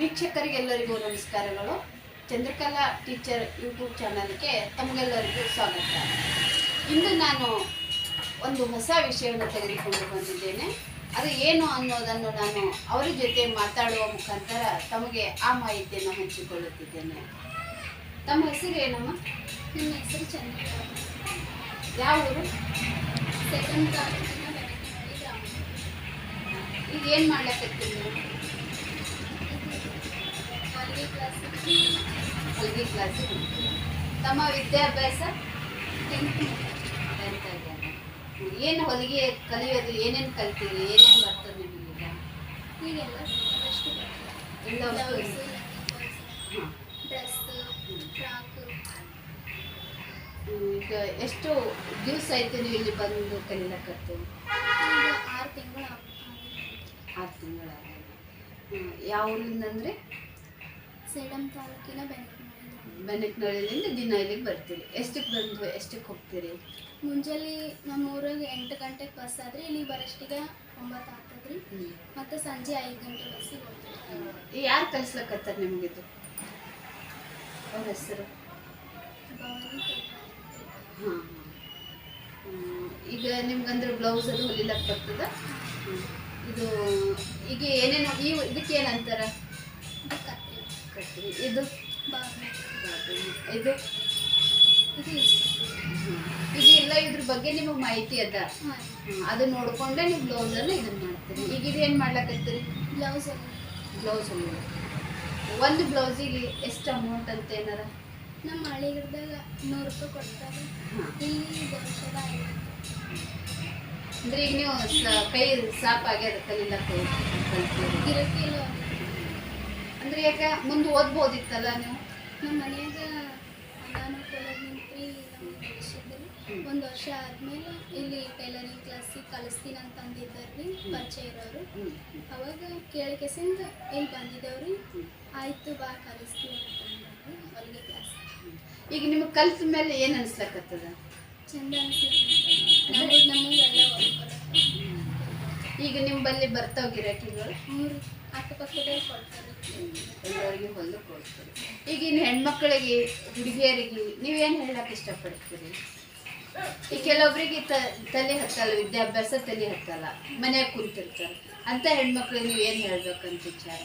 ವೀಕ್ಷಕರಿಗೆಲ್ಲರಿಗೂ ನಮಸ್ಕಾರಗಳು. Chandrakala teacher YouTube ಚಾನಲ್ಗೆ ತಮಗೆಲ್ಲರಿಗೂ ಸ್ವಾಗತ. ಇಂದು ನಾನು ಒಂದು ಹೊಸ ವಿಷಯವನ್ನು ತೆಗೆದುಕೊಂಡು ಬಂದಿದ್ದೇನೆ. ಅದು ಏನು ಅನ್ನೋದನ್ನು ನಾನು ಅವರ ಜೊತೆ ಮಾತಾಡುವ ಮುಖಾಂತರ ತಮಗೆ ಆ ಮಾಹಿತಿಯನ್ನು ಹಂಚಿಕೊಳ್ಳುತ್ತಿದ್ದೇನೆ. ತಮ್ಮ ಹೆಸರು ಏನಮ್ಮ? ನಿಮ್ಮ ಹೆಸರು ಚಂದ್ರಕಲಾ ಯಾವ ಊರು? ಸೆಕೆಂಡ್ ಈಗ ಏನು ಮಾಡ್ಲಕತ್ತೀರಿ ನೀವು ಹೊಲಿಗೆ ಕ್ಲಾಸ್ ಹೊಲಿಗೆ ಕ್ಲಾಸಿಗೆ ತಮ್ಮ ವಿದ್ಯಾಭ್ಯಾಸ ಟೆಂತ್ ಏನು ಹೊಲಿಗೆ ಕಲಿಯೋದು ಏನೇನು ಕಲ್ತೀರಿ ಏನೇನು ಬರ್ತದೆ ನಿಮಗೀಗ ಹೀಗೆಲ್ಲ ಅಷ್ಟು ಎಲ್ಲ ಬ್ಲೌಸ್ ಹಾಂ. Dress frock. ಈಗ ಎಷ್ಟು ದಿವಸ ಆಯ್ತು ನೀವು ಇಲ್ಲಿ ಬಂದು ಕಲಿಲಕತ್ತು ಈಗ ಆರು ತಿಂಗಳ ಆರು ತಿಂಗಳ ಯಾವ ಊರಿಂದ ಅಂದರೆ? ಸೇಡಂ ತಾಲೂಕಿನ ಬೆನಕ್ನಳ್ಳಿಯಿಂದ ದಿನ ಇಲ್ಲಿಗೆ ಬರ್ತೀರಿ. ಎಷ್ಟಕ್ಕೆ ಬಂದು ಎಷ್ಟಕ್ಕೆ ಹೋಗ್ತೀರಿ? ಮುಂಜಾನೆ ನಮ್ಮ ಊರಾಗ ಎಂಟು ಗಂಟೆಗೆ ಬಸ್ ಆದ್ರೆ ಇಲ್ಲಿ ಬರೋಷ್ಟಿಗೆ ಒಂಬತ್ತು ಆಗ್ತದ್ರಿ. ಮತ್ತು ಸಂಜೆ ಐದು ಗಂಟೆ ಬಸ್ಸಿಗೆ ಹೋಗ್ತೀವಿ. ಯಾರು ಕಲಿಸ್ಲಕತ್ತಾರ ನಿಮಗಿದು ಅವ್ರ ಹೆಸರು? ಹಾಂ ಈಗ ನಿಮ್ಗಂದ್ರೆ ಬ್ಲೌಸ್ ಅದು ಹೊಲಿಲಕ್ಕೆ ಬರ್ತದ? ಇದು ಈಗ ಏನೇನು ಈ ಇದಕ್ಕೆ ಏನಂತಾರ? ಕತ್ರಿ ಇದು ಇದು. ಈಗ ಎಲ್ಲ ಇದ್ರ ಬಗ್ಗೆ ನಿಮಗೆ ಮಾಹಿತಿ ಅದ? ಅದು ನೋಡ್ಕೊಂಡೆ ನೀವು ಬ್ಲೌಸ್ ಬ್ಲೌಸನ್ನು ಇದನ್ನ ಮಾಡ್ತೀರಿ ಈಗ ಇದು ಏನು ಮಾಡ್ಲಕತ್ತೀರಿ? ಬ್ಲೌಸ್ ಬ್ಲೌಸ್ ಒಂದು ಬ್ಲೌಸಿಗೆ ಎಷ್ಟು ಅಮೌಂಟ್ ಅಂತ ಏನಾರ? ನಮ್ಮ ಹಳ್ಳಿಗಿರ್ದಾಗ ನೂರು ರೂಪಾಯಿ ಕೊಡ್ತಾರೆ. ಇಲ್ಲಿ ವರ್ಷದ ಅಂದ್ರೆ ಈಗ ನೀವು ಕೈ ಸಾಪ್ ಆಗ್ಯದ ಕಲಿಲಕ್ಕೆ ಕಲ್ತೀರಿ ಗಿರಕಿ ಎಲ್ಲ ಅಂದ್ರೆ ಯಾಕೆ ಮುಂದೆ ಓದ್ಬೋದಿತ್ತಲ್ಲ ನೀವು ನಮ್ಮ ಮನೆಯಾಗ ಅನಾನುಕೂಲ ನಿಂತ್ರಿ ನಮ್ಗೆ ಬೆಳೆಸಿದ್ರು ಒಂದು ವರ್ಷ ಆದ್ಮೇಲೆ ಇಲ್ಲಿ ಟೈಲರಿಂಗ್ ಕ್ಲಾಸಿಗೆ ಕಲಿಸ್ತೀನಿ ಅಂತ ಅಂದಿದ್ದಾರ್ರಿ ಪರಿಚಯ ಇರೋರು. ಅವಾಗ ಕೇಳಕೆಸಿಂದ ಇಲ್ಲಿ ಬಂದಿದ್ದೇವ್ರಿ. ಆಯ್ತು ಬಾ ಕಲಿಸ್ತೀವಿ ಅಂತ ಹೊಲಿಗೆ ಕ್ಲಾಸ್ ಈಗ ನಿಮಗೆ ಕಲ್ತ ಮೇಲೆ ಏನು ಅನ್ಸ್ಲಕತ್ತದ ಚಂದ ಅನ್ಸ್ಲಕ್ಕ ನಮಗೆ ನಮಗೆಲ್ಲ ಹೊಲ್ಕೊಳಕ್ಕೆ ಈಗ ನಿಮ್ಮಲ್ಲಿ ಬರ್ತಾವ ಗಿರಾಕಿಗಳು ಈಗ ಇನ್ ಕೊಡ್ತಾರೆ. ಎಲ್ಲರಿಗೆ ಹೊಲ್ದು ಕೊಡ್ತಾರೆ. ಈಗಿನ ಹೆಣ್ಮಕ್ಳಿಗೆ ಹುಡುಗಿಯರಿಗೆ ನೀವೇನು ಹೇಳಕ್ ಇಷ್ಟಪಡ್ತೀರಿ? ಈ ಕೆಲವೊಬ್ರಿಗೆ ತಲೆ ಹತ್ತಲ್ಲ ವಿದ್ಯಾಭ್ಯಾಸ ತಲೆ ಹತ್ತಲ್ಲ ಮನೆಯಾಗ ಕುಂತಿರ್ತಾರೆ. ಅಂತ ಹೆಣ್ಮಕ್ಳಿಗೆ ನೀವು ಏನು ಹೇಳ್ಬೇಕಂತ ವಿಚಾರ?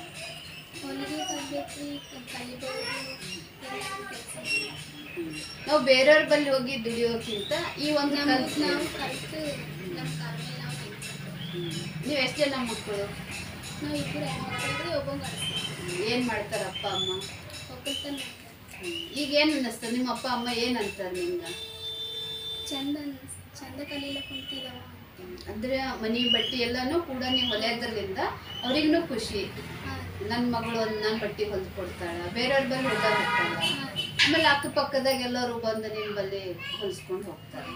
ನಾವು ಬೇರೆಯವ್ರ ಬಲ್ಲಿ ಹೋಗಿ ದುಡಿಯೋಕ್ಕಿಂತ ಈ ಒಂದು ನಾವು ಕಲಿತು ನೀವು ಎಷ್ಟು ಜನ ಮಕ್ಕಳು? ನಾವು ಇಬ್ಬರು ಹೆಣ್ಮಕ್ಳು ಏನು ಮಾಡ್ತಾರೆ ಅಪ್ಪ ಅಮ್ಮ? ಒಕ್ಕಲ್ತನ ಈಗ ಏನು ಅನ್ನಿಸ್ತದೆ ನಿಮ್ಮ ಅಪ್ಪ ಅಮ್ಮ ಏನು ಅಂತಾರೆ ನಿಮ್ಗೆ? ಚಂದ ಚಂದ ಕಲೀಲ ಕುಂತಿದವ ಅಂದ್ರೆ ಮನಿ ಬಟ್ಟೆ ಎಲ್ಲಾನು ಕೂಡ ನೀವು ಹೊಲೆಯೋದ್ರಲ್ಲಿಂದ ಅವ್ರಿಗೂ ಖುಷಿ. ನನ್ನ ಮಗಳು ನನ್ನ ಬಟ್ಟೆ ಹೊಲ್ದು ಕೊಡ್ತಾಳ. ಬೇರೆಯವ್ರ ಬಂದು ಹೊಲ್ದಾಗ ಹೋಗ್ತಾಳ. ಆಮೇಲೆ ಅಕ್ಕಪಕ್ಕದಾಗ ಎಲ್ಲರೂ ಬಂದು ನಿಮ್ಮಲ್ಲಿ ಹೊಲಿಸ್ಕೊಂಡು ಹೋಗ್ತಾರೆ.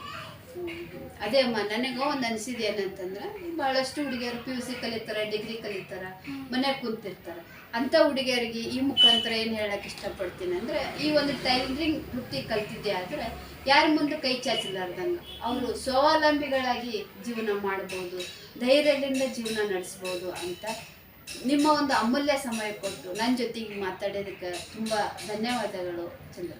ಅದೇ ಅಮ್ಮ, ನನಗೆ ಒಂದು ಅನಿಸಿದೆ ಏನಂತಂದ್ರೆ ಭಾಳಷ್ಟು ಹುಡುಗಿಯರು ಪಿ ಯು ಸಿ ಕಲಿತಾರೆ ಡಿಗ್ರಿ ಕಲಿತಾರ ಮನ್ಯಾಗ ಕುಂತಿರ್ತಾರೆ. ಅಂಥ ಹುಡುಗಿಯರಿಗೆ ಈ ಮುಖಾಂತರ ಏನು ಹೇಳಕ್ ಇಷ್ಟಪಡ್ತೀನಿ ಅಂದ್ರೆ, ಈ ಒಂದು ಟೈಲರಿಂಗ್ ವೃತ್ತಿ ಕಲ್ತಿದ್ದೆ ಆದ್ರೆ, ಯಾರ ಮುಂದೆ ಕೈ ಚಾಚಲಾರ್ದಂಗ. ಅವರು ಸ್ವಾವಲಂಬಿಗಳಾಗಿ ಜೀವನ ಮಾಡ್ಬೋದು, ಧೈರ್ಯದಿಂದ ಜೀವನ ನಡೆಸ್ಬೋದು ಅಂತ ನಿಮ್ಮ ಒಂದು ಅಮೂಲ್ಯ ಸಮಯ ಕೊಟ್ಟು ನನ್ನ ಜೊತೆಗೆ ಮಾತಾಡೋದಕ್ಕೆ ತುಂಬ ಧನ್ಯವಾದಗಳು ಚಂದ್ರ